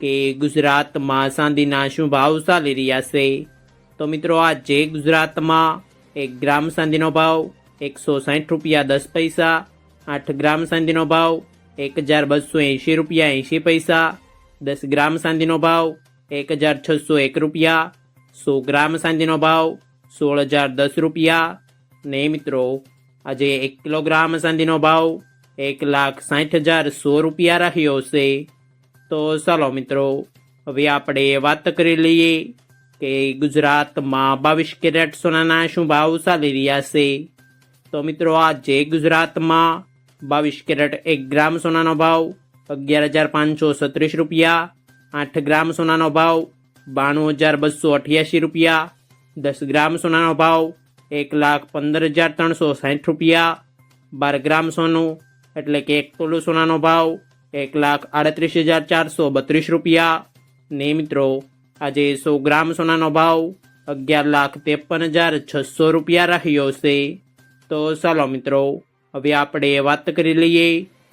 કે ગુજરાતમાં સાંધીના શું ભાવ ચાલી રહ્યા છે? તો મિત્રો આજે ગુજરાતમાં એક ગ્રામ ચાંદીનો ભાવ એકસો સાઠ રૂપિયા દસ પૈસા, આઠ ગ્રામ ચાંદીનો ભાવ એક હજાર બસો એંશી રૂપિયા એંશી પૈસા, દસ ગ્રામ ચાંદીનો ભાવ એક હજાર છસો એક રૂપિયા, સો ગ્રામ ચાંદીનો ભાવ સોળ હજાર દસ રૂપિયા. ને મિત્રો, આજે એક કિલોગ્રામ ચાંદીનો ભાવ એક લાખ સાઠ હજાર સો રૂપિયા રહ્યો છે. તો ચાલો મિત્રો, હવે આપણે વાત કરી લઈએ કે ગુજરાતમાં બાવીસ કેરેટ સોનાના શું ભાવ ચાલી રહ્યા છે. તો મિત્રો, આજે ગુજરાતમાં બાવીસ કેરેટ એક ગ્રામ સોનાનો ભાવ અગિયાર હજાર પાંચસો સત્રીસ રૂપિયા, આઠ ગ્રામ સોનાનો ભાવ બાણું હજાર બસો અઠ્યાસી રૂપિયા, દસ ગ્રામ સોનાનો ભાવ એક લાખ પંદર હજાર ત્રણસો સાઠ રૂપિયા, બાર ગ્રામ સોનું એટલે કે એક તોલું સોનાનો ભાવ એક લાખ આડત્રીસ હજાર ચારસો બત્રીસ રૂપિયા. ને મિત્રો, આજે સો ગ્રામ સોનાનો ભાવ અગિયાર લાખ ત્રેપન હજાર છસો રૂપિયા રહ્યો છે. તો ચાલો મિત્રો, હવે આપણે વાત કરી લઈએ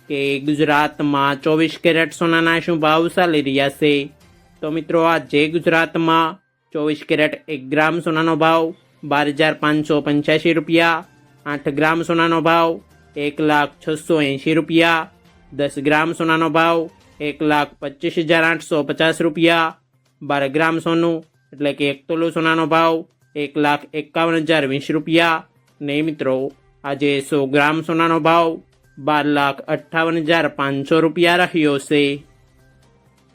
કે ગુજરાતમાં ચોવીસ કેરેટ સોનાના શું ભાવ ચાલી રહ્યા છે. તો મિત્રો, આજે ગુજરાતમાં ચોવીસ કેરેટ એક ગ્રામ સોનાનો ભાવ બાર હજાર પાંચસો પંચ્યાસી રૂપિયા. આઠ ગ્રામ સોનાનો ભાવ એક લાખ છસો એંશી રૂપિયા. દસ ગ્રામ સોનાનો ભાવ એક લાખ પચીસ હજાર આઠસો પચાસ રૂપિયા. બાર ગ્રામ સોનું એટલે કે એક તોલું સોનાનો ભાવ એક લાખ એકાવન હજાર વીસ રૂપિયા. ને મિત્રો, આજે સો ગ્રામ સોનાનો ભાવ બાર લાખ અઠ્ઠાવન હજાર પાંચસો રૂપિયા રહ્યો છે.